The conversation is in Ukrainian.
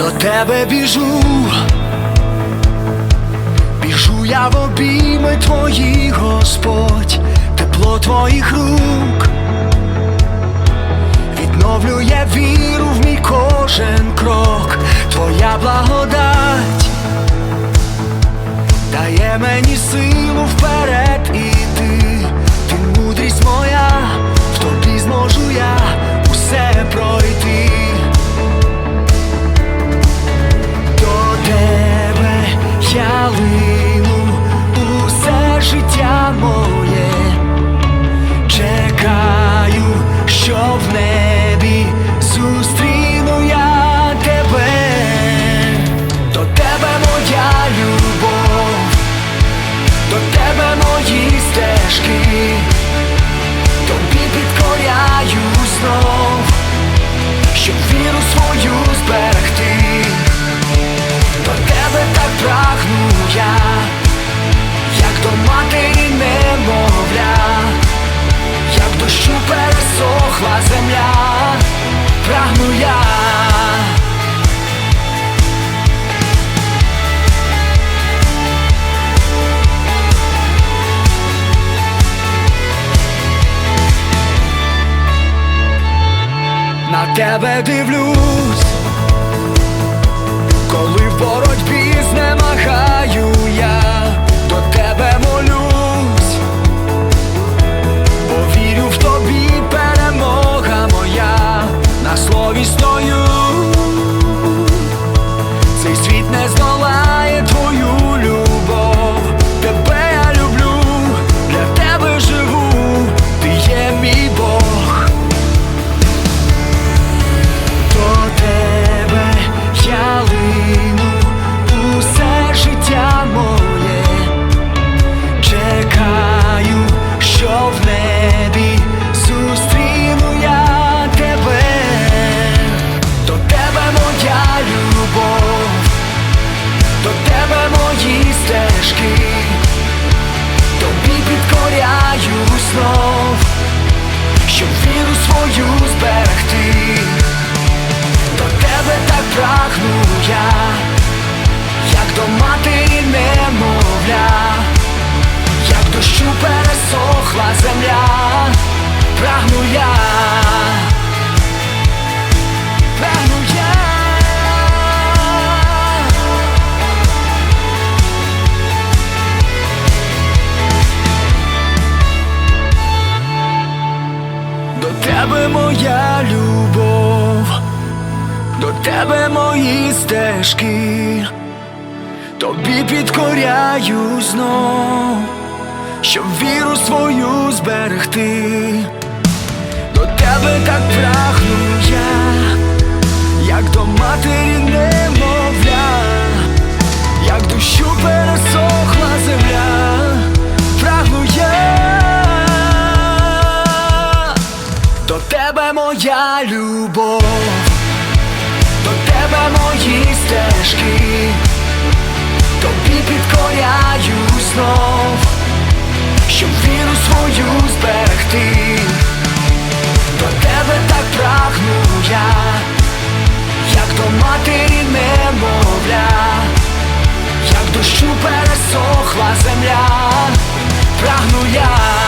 до тебе біжу, біжу я в обійми твої, Господь, тепло твоїх рук, відновлює віру в мій кожен крок, твоя благодать стежки, тобі підкоряю знов, щоб віру свою зберегти. До тебе так прагну я, як до матері На тебе дивлюсь. Коли в підкоряю знов, щоб віру свою зберегти. До тебе так прагну я, як до матері немовля, як дощу пересохла земля, прагну я, тебе моя любов, до тебе мої стежки, тобі підкоряю знов, щоб віру свою зберегти. До тебе так прагну моя любов, до тебе мої стежки, тобі підкоряю знов, щоб віру свою зберегти. До тебе так прагну я, як до матері немовля, як дощу пересохла земля, прагну я.